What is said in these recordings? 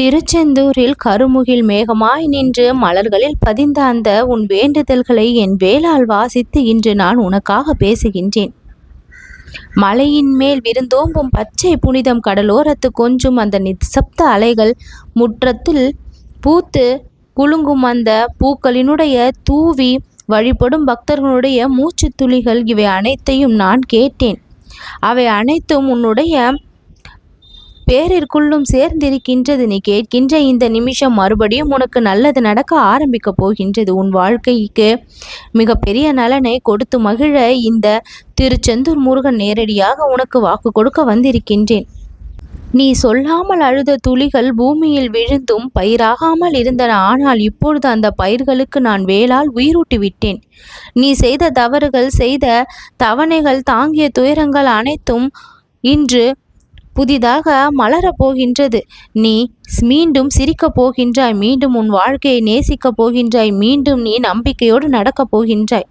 திருச்செந்தூரில் கருமுகில் மேகமாய் நின்று மலர்களில் பதிந்த அந்த உன் வேண்டுதல்களை என் வேளால் வாசித்து இன்று நான் உனக்காக பேசுகின்றேன். மலையின் மேல் விருந்தோம்பும் பச்சை புனிதம் கடலோரத்து கொஞ்சும் அந்த நிசப்த அலைகள் முற்றத்தில் பூத்து குலுங்கும் அந்த பூக்களினுடைய தூவி வழிபடும் பக்தர்களுடைய மூச்சு துளிகள் இவை அனைத்தையும் நான் கேட்டேன். அவை அனைத்தும் உன்னுடைய பேரிற்குள்ளும் சேர்ந்திருக்கின்றது நீ கேட்கின்ற இந்த நிமிஷம் மறுபடியும் உனக்கு நல்லது நடக்க ஆரம்பிக்க போகின்றது. உன் வாழ்க்கைக்கு மிகப்பெரிய நலனை கொடுத்து மகிழ இந்த திருச்செந்தூர் முருகன் நேரடியாக உனக்கு வாக்கு கொடுக்க வந்திருக்கின்றேன். நீ சொல்லாமல் அழுத துளிகள் பூமியில் விழுந்தும் பயிராகாமல் இருந்தன. ஆனால் இப்பொழுது அந்த பயிர்களுக்கு நான் வேளால் உயிரூட்டி விட்டேன். நீ செய்த தவறுகள் செய்த தவணைகள் தாங்கிய துயரங்கள் அனைத்தும் இன்று புதிதாக மலரப் போகின்றது. நீ மீண்டும் சிரிக்கப் போகின்றாய் மீண்டும் உன் வாழ்க்கையை நேசிக்கப் போகின்றாய் மீண்டும் நீ நம்பிக்கையோடு நடக்கப் போகின்றாய்.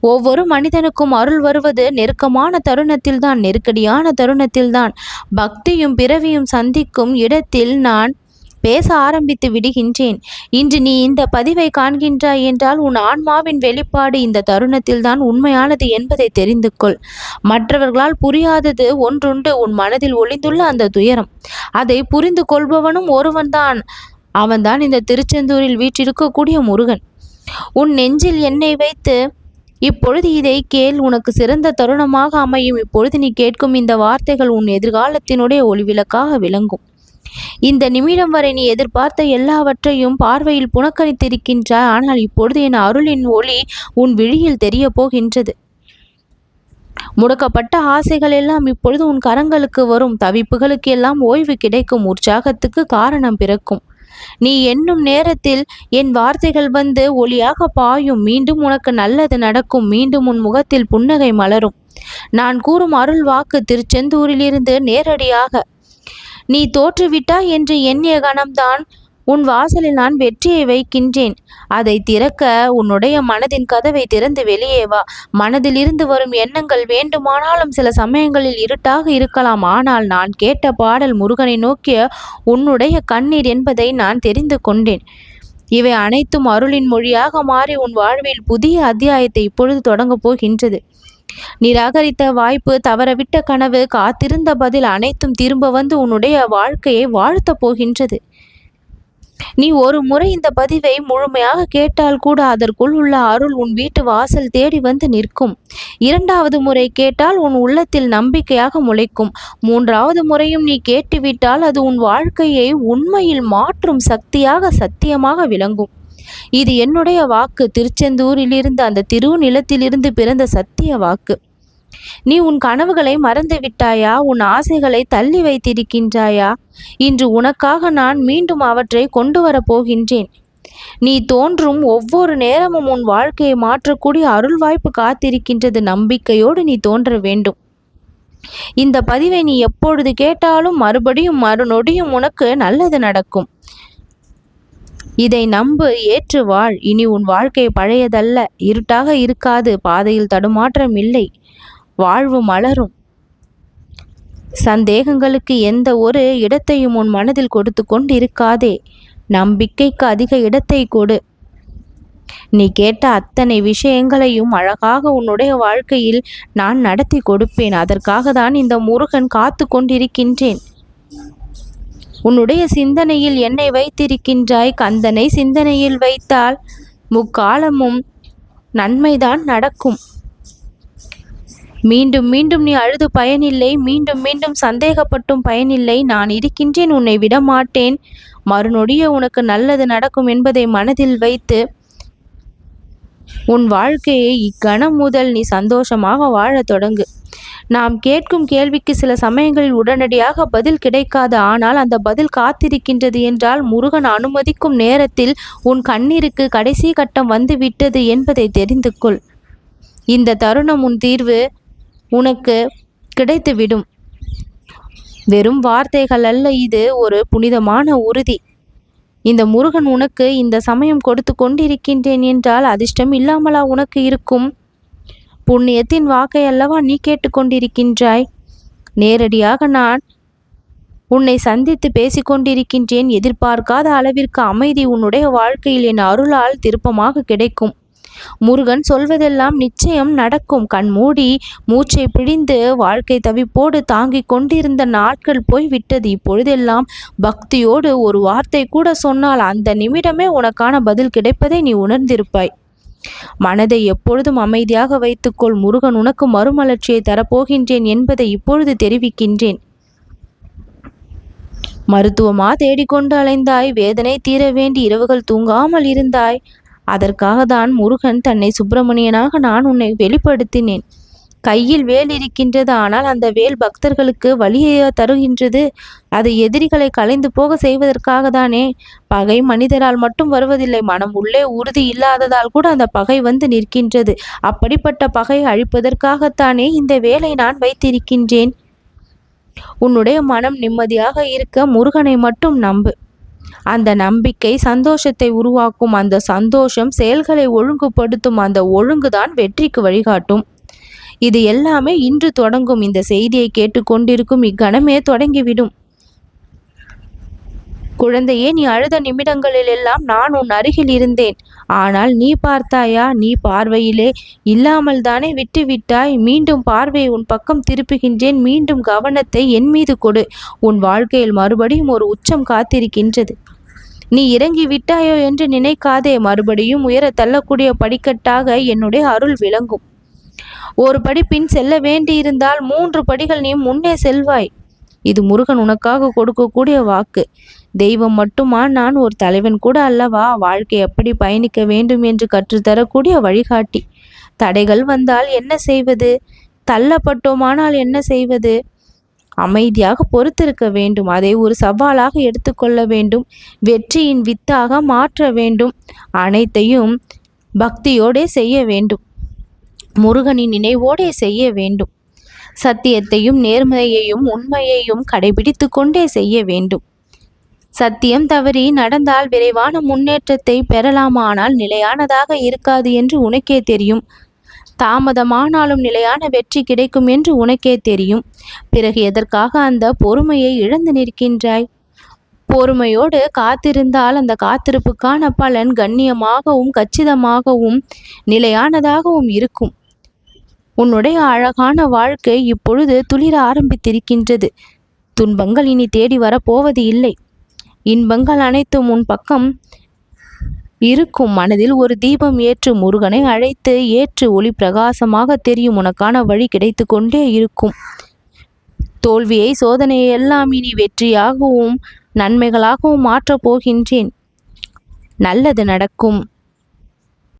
ஒவ்வொரு மனிதனுக்கும் அருள் வருவது நெருக்கமான தருணத்தில்தான் நெருக்கடியான தருணத்தில்தான். பக்தியும் பிறவியும் சந்திக்கும் இடத்தில் நான் பேச ஆரம்பித்து விடுகின்றேன். இன்று நீ இந்த பதிவை காண்கின்றாய் என்றால் உன் ஆன்மாவின் வெளிப்பாடு இந்த தருணத்தில்தான் உண்மையானது என்பதை தெரிந்து கொள். மற்றவர்களால் புரியாதது ஒன்றுண்டு உன் மனதில் ஒளிந்துள்ள அந்த துயரம். அதை புரிந்து கொள்பவனும் ஒருவன்தான். அவன்தான் இந்த திருச்செந்தூரில் வீற்றிருக்கக்கூடிய முருகன். உன் நெஞ்சில் என்னை வைத்து இப்பொழுது இதை கேள் உனக்கு சிறந்த தருணமாக அமையும். இப்பொழுது நீ கேட்கும் இந்த வார்த்தைகள் உன் எதிர்காலத்தினுடைய ஒளிவிளக்காக விளங்கும். இந்த நிமிடம் வரை நீ எதிர்பார்த்த எல்லாவற்றையும் பார்வையில் புனக்கணித்திருக்கின்றாய். ஆனால் இப்பொழுது என் அருளின் ஒளி உன் விழியில் தெரிய போகின்றது முடக்கப்பட்ட ஆசைகள் எல்லாம் இப்பொழுது உன் கரங்களுக்கு வரும். தவிப்புகளுக்கு எல்லாம் ஓய்வு கிடைக்கும். உற்சாகத்துக்கு காரணம் பிறக்கும். நீ என்னும் நேரத்தில் என் வார்த்தைகள் வந்து ஒளியாக பாயும். மீண்டும் உனக்கு நல்லது நடக்கும். மீண்டும் உன் முகத்தில் புன்னகை மலரும். நான் கூறும் அருள் வாக்கு திருச்செந்தூரிலிருந்து நேரடியாக நீ தோற்றுவிட்டாய் என்று எண்ணிய கணம்தான் உன் வாசலில் நான் வெற்றியை வைக்கின்றேன். அதை திறக்க உன்னுடைய மனதின் கதவை திறந்து வெளியே வா. மனதில் இருந்து வரும் எண்ணங்கள் வேண்டுமானாலும் சில சமயங்களில் இருட்டாக இருக்கலாம். ஆனால் நான் கேட்ட பாடல் முருகனை நோக்கிய உன்னுடைய கண்ணீர் என்பதை நான் தெரிந்து கொண்டேன். இவை அனைத்தும் அருளின் மொழியாக மாறி உன் வாழ்வில் புதிய அத்தியாயத்தை இப்பொழுது தொடங்கப் போகின்றது. நிராகரித்த வாய்ப்பு தவறவிட்ட கனவு காத்திருந்த பதில் அனைத்தும் திரும்ப வந்து உன்னுடைய வாழ்க்கையை வாழ்த்தப் போகின்றது. நீ ஒரு முறை இந்த பதிவை முழுமையாக கேட்டால் கூட அதற்குள் உள்ள அருள் உன் வீட்டு வாசல் தேடி வந்து நிற்கும். இரண்டாவது முறை கேட்டால் உன் உள்ளத்தில் நம்பிக்கையாக முளைக்கும். மூன்றாவது முறையும் நீ கேட்டுவிட்டால் அது உன் வாழ்க்கையை உண்மையில் மாற்றும் சக்தியாக சத்தியமாக விளங்கும். இது என்னுடைய வாக்கு. திருச்செந்தூரிலிருந்து அந்த திருநிலத்திலிருந்து பிறந்த சத்திய வாக்கு. நீ உன் கனவுகளை மறந்து விட்டாயா உன் ஆசைகளை தள்ளி வைத்திருக்கின்றாயா? இன்று உனக்காக நான் மீண்டும் அவற்றை கொண்டு வரப்போகின்றேன் நீ தோன்றும் ஒவ்வொரு நேரமும் உன் வாழ்க்கையை மாற்றக்கூடிய அருள் வாய்ப்பு காத்திருக்கின்றது. நம்பிக்கையோடு நீ தோன்ற வேண்டும். இந்த பதிவை நீ எப்பொழுது கேட்டாலும் மறுபடியும் மறுநொடியும் உனக்கு நல்லது நடக்கும். இதை நம்பு ஏற்று வாழ். இனி உன் வாழ்க்கை பழையதல்ல. இருட்டாக இருக்காது. பாதையில் தடுமாற்றம் இல்லை. வாழ்வு மலரும். சந்தேகங்களுக்கு எந்த ஒரு இடத்தையும் உன் மனதில் கொடுத்து கொண்டிருக்காதே. நம்பிக்கைக்கு அதிக இடத்தை கொடு. நீ கேட்ட அத்தனை விஷயங்களையும் அழகாக உன்னுடைய வாழ்க்கையில் நான் நடத்தி கொடுப்பேன். அதற்காக தான் இந்த முருகன் காத்து கொண்டிருக்கின்றேன். உன்னுடைய சிந்தனையில் என்னை வைத்திருக்கின்றாய்? கந்தனை சிந்தனையில் வைத்தால் முக்காலமும் நன்மைதான் நடக்கும். மீண்டும் மீண்டும் நீ அழுது பயனில்லை. மீண்டும் மீண்டும் சந்தேகப்பட்டும் பயனில்லை. நான் இருக்கின்றேன் உன்னை விடமாட்டேன். மறுநொடிய உனக்கு நல்லது நடக்கும் என்பதை மனதில் வைத்து உன் வாழ்க்கையை இக்கணம் முதல் நீ சந்தோஷமாக வாழத் தொடங்கு. நாம் கேட்கும் கேள்விக்கு சில சமயங்களில் உடனடியாக பதில் கிடைக்காது. ஆனால் அந்த பதில் காத்திருக்கின்றது என்றால் முருகன் அனுமதிக்கும் நேரத்தில் உன் கண்ணீருக்கு கடைசி கட்டம் வந்து விட்டது என்பதை தெரிந்து கொள். இந்த தருணம் உன் தீர்வு உனக்கு கிடைத்துவிடும். வெறும் வார்த்தைகள் அல்ல இது ஒரு புனிதமான உறுதி. இந்த முருகன் உனக்கு இந்த சமயம் கொடுத்து கொண்டிருக்கின்றேன் என்றால் அதிர்ஷ்டம் இல்லாமலா உனக்கு இருக்கும்? புண்ணியத்தின் வாக்கை அல்லவா நீ கேட்டுக்கொண்டிருக்கின்றாய் நேரடியாக நான் உன்னை சந்தித்து பேசிக்கொண்டிருக்கின்றேன் எதிர்பார்க்காத அளவிற்கு அமைதி உன்னுடைய வாழ்க்கையில் என் அருளால் திருப்பமாக கிடைக்கும். முருகன் சொல்வதெல்லாம் நிச்சயம் நடக்கும். கண்மூடி மூச்சை பிடிந்து வாழ்க்கை தவிப்போடு தாங்கிக் கொண்டிருந்த நாட்கள் போய் விட்டது இப்பொழுதெல்லாம் பக்தியோடு ஒரு வார்த்தை கூட சொன்னால் அந்த நிமிடமே உனக்கான பதில் கிடைப்பதை நீ உணர்ந்திருப்பாய். மனதை எப்பொழுதும் அமைதியாக வைத்துக்கொள். முருகன் உனக்கு மறுமலர்ச்சியை தரப்போகின்றேன் என்பதை இப்பொழுது தெரிவிக்கின்றேன். மருத்துவமா தேடிக்கொண்டு அலைந்தாய். வேதனை தீர வேண்டி இரவுகள் தூங்காமல் இருந்தாய். அதற்காக தான் முருகன் தன்னை சுப்பிரமணியனாக நான் உன்னை வெளிப்படுத்தினேன். கையில் வேல் இருக்கின்றது ஆனால் அந்த வேல் பக்தர்களுக்கு வழியை தருகின்றது. அது எதிரிகளை கலைந்து போக செய்வதற்காக தானே பகை மனிதரால் மட்டும் வருவதில்லை மனம் உள்ளே உறுதி இல்லாததால் கூட அந்த பகை வந்து நிற்கின்றது. அப்படிப்பட்ட பகை அழிப்பதற்காகத்தானே இந்த வேலை நான் வைத்திருக்கின்றேன். உன்னுடைய மனம் நிம்மதியாக இருக்க முருகனை மட்டும் நம்பு. அந்த நம்பிக்கை சந்தோஷத்தை உருவாக்கும் அந்த சந்தோஷம் செயல்களை ஒழுங்குபடுத்தும் அந்த ஒழுங்குதான் வெற்றிக்கு வழிகாட்டும். இது எல்லாமே இன்று தொடங்கும். இந்த செய்தியை கேட்டுக்கொண்டிருக்கும் இக்கணமே தொடங்கிவிடும். குழந்தையே நீ அழுத நிமிடங்களில் எல்லாம் நான் உன் அருகில் இருந்தேன். ஆனால் நீ பார்த்தாயா? நீ பார்வையிலே இல்லாமல் தானே விட்டு விட்டாய் மீண்டும் பார்வையை உன் பக்கம் திருப்புகின்றேன். மீண்டும் கவனத்தை என் மீது கொடு. உன் வாழ்க்கையில் மறுபடியும் ஒரு உச்சம் காத்திருக்கின்றது. நீ இறங்கி விட்டாயோ என்று நினைக்காதே. மறுபடியும் உயர தள்ளக்கூடிய படிக்கட்டாக என்னுடைய அருள் விளங்கும். ஒரு படி பின் செல்ல வேண்டியிருந்தால் மூன்று படிகள் நீ முன்னே செல்வாய். இது முருகன் உனக்காக கொடுக்கக்கூடிய வாக்கு. தெய்வம் மட்டுமா? நான் ஒரு தலைவன் கூட அல்லவா? வாழ்க்கை எப்படி பயணிக்க வேண்டும் என்று கற்றுத்தரக்கூடிய வழிகாட்டி. தடைகள் வந்தால் என்ன செய்வது? தள்ளப்பட்டோமானால் என்ன செய்வது? அமைதியாக பொறுத்திருக்க வேண்டும். அதை ஒரு சவாலாக எடுத்துக்கொள்ள வேண்டும். வெற்றியின் வித்தாக மாற்ற வேண்டும். அனைத்தையும் பக்தியோடே செய்ய வேண்டும். முருகனின் நினைவோடே செய்ய வேண்டும். சத்தியத்தையும் நேர்மையையும் உண்மையையும் கடைபிடித்து கொண்டே செய்ய வேண்டும். சத்தியம் தவறி நடந்தால் விரைவான முன்னேற்றத்தை பெறலாமானால் நிலையானதாக இருக்காது என்று உனக்கே தெரியும். தாமதமானாலும் நிலையான வெற்றி கிடைக்கும் என்று உனக்கே தெரியும். பிறகு எதற்காக அந்த பொறுமையை இழந்து நிற்கின்றாய்? பொறுமையோடு காத்திருந்தால் அந்த காத்திருப்புக்கான பலன் கண்ணியமாகவும் கச்சிதமாகவும் நிலையானதாகவும் இருக்கும். உன்னுடைய அழகான வாழ்க்கை இப்பொழுது துளிர ஆரம்பித்திருக்கின்றது. துன்பங்கள் இனி தேடி வரப்போவது இல்லை. இன்பங்கள் அனைத்தும் உன் பக்கம் இருக்கும் மனதில் ஒரு தீபம் ஏற்று முருகனை அழைத்து ஏற்று ஒளி பிரகாசமாக தெரியும் உனக்கான வழி கிடைத்து கொண்டே இருக்கும். தோல்வியை சோதனையை எல்லாம் இனி வெற்றியாகவும் நன்மைகளாகவும் மாற்றப் போகின்றேன். நல்லது நடக்கும்.